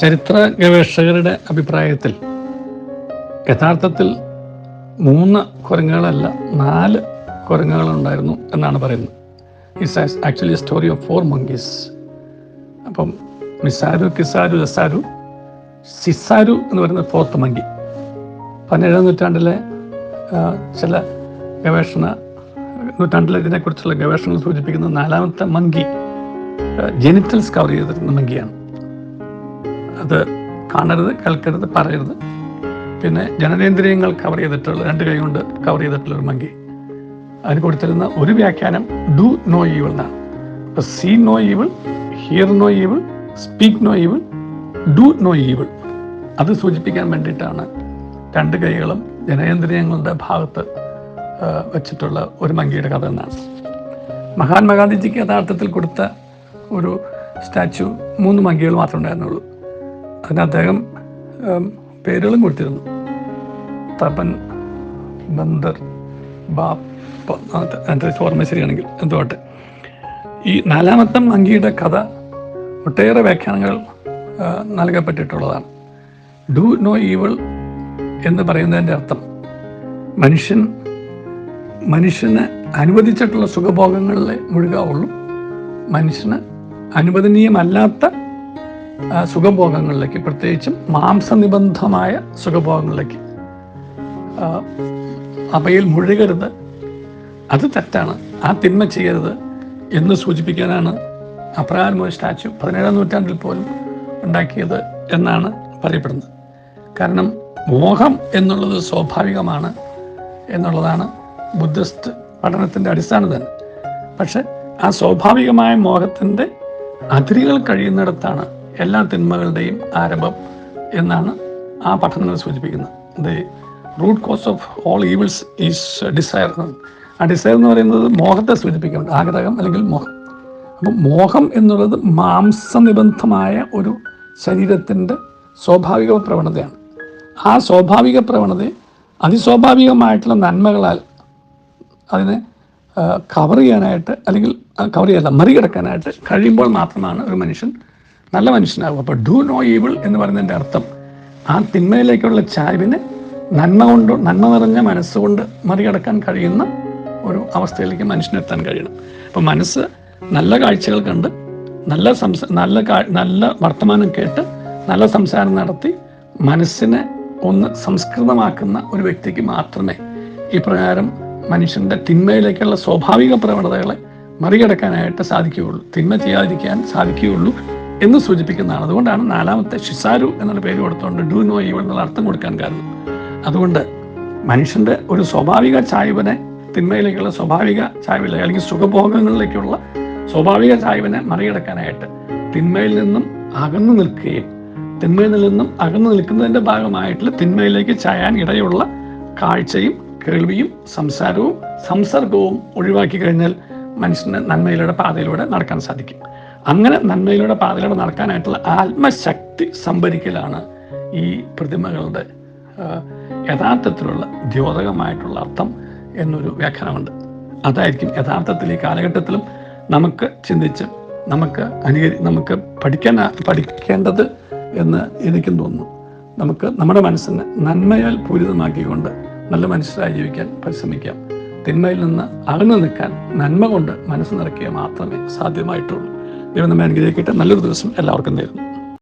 ചരിത്ര ഗവേഷകരുടെ അഭിപ്രായത്തിൽ യഥാർത്ഥത്തിൽ മൂന്ന് കുരങ്ങുകളല്ല നാല് കുരങ്ങുകളുണ്ടായിരുന്നു എന്നാണ് പറയുന്നത്. It's actually story of four monkeys അപ്പം മിസാരു കിസാരു ലസാരു സിസാരു എന്ന് പറയുന്ന ഫോർത്ത് മങ്കി പതിനേഴാം നൂറ്റാണ്ടിലെ ചില ഗവേഷണ നൂറ്റാണ്ടിലെ ഇതിനെക്കുറിച്ചുള്ള ഗവേഷണങ്ങൾ സൂചിപ്പിക്കുന്ന നാലാമത്തെ മങ്കി ജെനിറ്റൽസ് കവർ ചെയ്തിരുന്ന മങ്കിയാണ് അത് കാണരുത് കേൾക്കരുത് പറയരുത്. പിന്നെ ജനനേന്ദ്രിയങ്ങൾ കവർ ചെയ്തിട്ടുള്ള രണ്ട് കൈ കൊണ്ട് കവർ ചെയ്തിട്ടുള്ള ഒരു മങ്കി. അതിന് കൊടുത്തിരുന്ന ഒരു വ്യാഖ്യാനം ഡു നോ ഈവിൾ എന്നാണ് അപ്പോൾ see no evil hear no evil speak no evil do no evil അത് സൂചിപ്പിക്കാൻ വേണ്ടിയിട്ടാണ് രണ്ട് കൈകളും ജനേന്ദ്രിയങ്ങളുടെ ഭാഗത്ത് വെച്ചിട്ടുള്ള ഒരു മങ്കിയുടെ കഥ എന്നാണ്. മഹാത്മാഗാന്ധിജിക്ക് യഥാർത്ഥത്തിൽ കൊടുത്ത ഒരു സ്റ്റാച്ചു മൂന്ന് മങ്കികൾ മാത്രമേ ഉണ്ടായിരുന്നുള്ളൂ. അതിന് അദ്ദേഹം പേരുകളും കൊടുത്തിരുന്നു. തപൻ ബന്ദർ ബാപ്പ എന്റെ ഓർമ്മ ശരിയാണെങ്കിൽ എന്തുകൊട്ടെ ഈ നാലാമത്തെ മങ്കിയുടെ കഥ ഒട്ടേറെ വ്യാഖ്യാനങ്ങൾ നൽകപ്പെട്ടിട്ടുള്ളതാണ്. ഡു നോ ഈവിൾ എന്ന് പറയുന്നതിന്റെ അർത്ഥം മനുഷ്യൻ മനുഷ്യന് അനുവദിച്ചിട്ടുള്ള സുഖഭോഗങ്ങളിലെ മുഴുകാവുള്ളൂ. മനുഷ്യന് അനുവദനീയമല്ലാത്ത സുഖഭോഗങ്ങളിലേക്ക് പ്രത്യേകിച്ചും മാംസനിബന്ധമായ സുഖഭോഗങ്ങളിലേക്ക്. അവയിൽ മുഴുകരുത്. അത് തെറ്റാണ്. ആ തിന്മ ചെയ്യരുത് എന്ന് സൂചിപ്പിക്കാനാണ് അപ്രകാരം ഒരു സ്റ്റാച്ചു പതിനേഴാം നൂറ്റാണ്ടിൽ പോലും ഉണ്ടാക്കിയത് എന്നാണ് പറയപ്പെടുന്നത്. കാരണം മോഹം എന്നുള്ളത് സ്വാഭാവികമാണ് എന്നുള്ളതാണ് ബുദ്ധിസ്റ്റ് പഠനത്തിന്റെ അടിസ്ഥാനം തന്നെ. പക്ഷെ ആ സ്വാഭാവികമായ മോഹത്തിന്റെ അതിരുകൾ കഴിയുന്നിടത്താണ് എല്ലാ തിന്മകളുടെയും ആരംഭം എന്നാണ് ആ പഠനങ്ങൾ സൂചിപ്പിക്കുന്നത്. The root cause of all evils is desire ആ ഡിസയർ എന്ന് പറയുന്നത് മോഹത്തെ സൂചിപ്പിക്കുന്നുണ്ട് ആഗ്രഹം അല്ലെങ്കിൽ മോഹം. അപ്പം മോഹം എന്നുള്ളത് മാംസനിബന്ധമായ ഒരു ശരീരത്തിന്റെ സ്വാഭാവിക പ്രവണതയാണ്. ആ സ്വാഭാവിക പ്രവണതയെ അതിസ്വാഭാവികമായിട്ടുള്ള നന്മകളാൽ അതിനെ കവർ ചെയ്യാനായിട്ട് അല്ലെങ്കിൽ കവർ ചെയ്യാല്ല മറികടക്കാനായിട്ട് കഴിയുമ്പോൾ മാത്രമാണ് ഒരു മനുഷ്യൻ നല്ല മനുഷ്യനാകും. അപ്പോൾ ഡു നോ ഈവിൾ എന്ന് പറയുന്നതിന്റെ അർത്ഥം ആ തിന്മയിലേക്കുള്ള ചായ്വിനെ നന്മ കൊണ്ട് നന്മ നിറഞ്ഞ മനസ്സുകൊണ്ട് മറികടക്കാൻ കഴിയുന്ന ഒരു അവസ്ഥയിലേക്ക് മനുഷ്യനെത്താൻ കഴിയണം. അപ്പോൾ മനസ്സ് നല്ല കാഴ്ചകൾ കണ്ട് നല്ല സംസ നല്ല നല്ല വർത്തമാനം കേട്ട് നല്ല സംസാരം നടത്തി മനസ്സിനെ ഒന്ന് സംസ്കൃതമാക്കുന്ന ഒരു വ്യക്തിക്ക് മാത്രമേ ഈ പ്രകാരം മനുഷ്യന്റെ തിന്മയിലേക്കുള്ള സ്വാഭാവിക പ്രവണതകളെ മറികടക്കാനായിട്ട് സാധിക്കുകയുള്ളൂ. തിന്മ ചെയ്യാതിരിക്കാൻ സാധിക്കുകയുള്ളൂ. എന്ന് സൂചിപ്പിക്കുന്നതാണ്. അതുകൊണ്ടാണ് നാലാമത്തെ ഷിസാരു എന്നുള്ള പേര് കൊടുത്തുകൊണ്ട് ഡു നോ ഈവൾ എന്നുള്ള അർത്ഥം കൊടുക്കാൻ കാരണം. അതുകൊണ്ട് മനുഷ്യന്റെ ഒരു സ്വാഭാവിക ചായ്വിനെ തിന്മയിലേക്കുള്ള സ്വാഭാവിക ചായ്വിലെ അല്ലെങ്കിൽ സുഖഭോഗങ്ങളിലേക്കുള്ള സ്വാഭാവിക ചായ്വിനെ മറികടക്കാനായിട്ട് തിന്മയിൽ നിന്നും അകന്നു നിൽക്കുകയും തിന്മയിൽ നിന്നും അകന്നു നിൽക്കുന്നതിന്റെ ഭാഗമായിട്ടുള്ള തിന്മയിലേക്ക് ചായാൻ ഇടയുള്ള കാഴ്ചയും കേൾവിയും സംസാരവും സംസർഗവും ഒഴിവാക്കി കഴിഞ്ഞാൽ മനുഷ്യന് നന്മയിലൂടെ പാതയിലൂടെ നടക്കാൻ സാധിക്കും. അങ്ങനെ നന്മയിലൂടെ പാതയിലൂടെ നടക്കാനായിട്ടുള്ള ആത്മശക്തി സംഭരിക്കലാണ് ഈ പ്രതിമകളുടെ യഥാർത്ഥത്തിലുള്ള ദ്യോതകമായിട്ടുള്ള അർത്ഥം എന്നൊരു വ്യാഖ്യാനമുണ്ട്. അതായിരിക്കും യഥാർത്ഥത്തിൽ ഈ കാലഘട്ടത്തിലും നമുക്ക് ചിന്തിച്ച് നമുക്ക് അനുകരി നമുക്ക് പഠിക്കാൻ പഠിക്കേണ്ടത് എന്ന് എനിക്കും തോന്നുന്നു. നമുക്ക് നമ്മുടെ മനസ്സിനെ നന്മയാൽ പൂരിതമാക്കിക്കൊണ്ട് നല്ല മനുഷ്യരായി ജീവിക്കാൻ പരിശ്രമിക്കാം. തിന്മയിൽ നിന്ന് അകന്നു നിൽക്കാൻ നന്മ കൊണ്ട് മനസ്സ് നിറയ്ക്കുക മാത്രമേ സാധ്യമായിട്ടുള്ളൂ. ദൈവം നമ്മെ അനുഗ്രഹിക്കട്ടെ. നല്ലൊരു ദിവസം എല്ലാവർക്കും നേരുന്നു.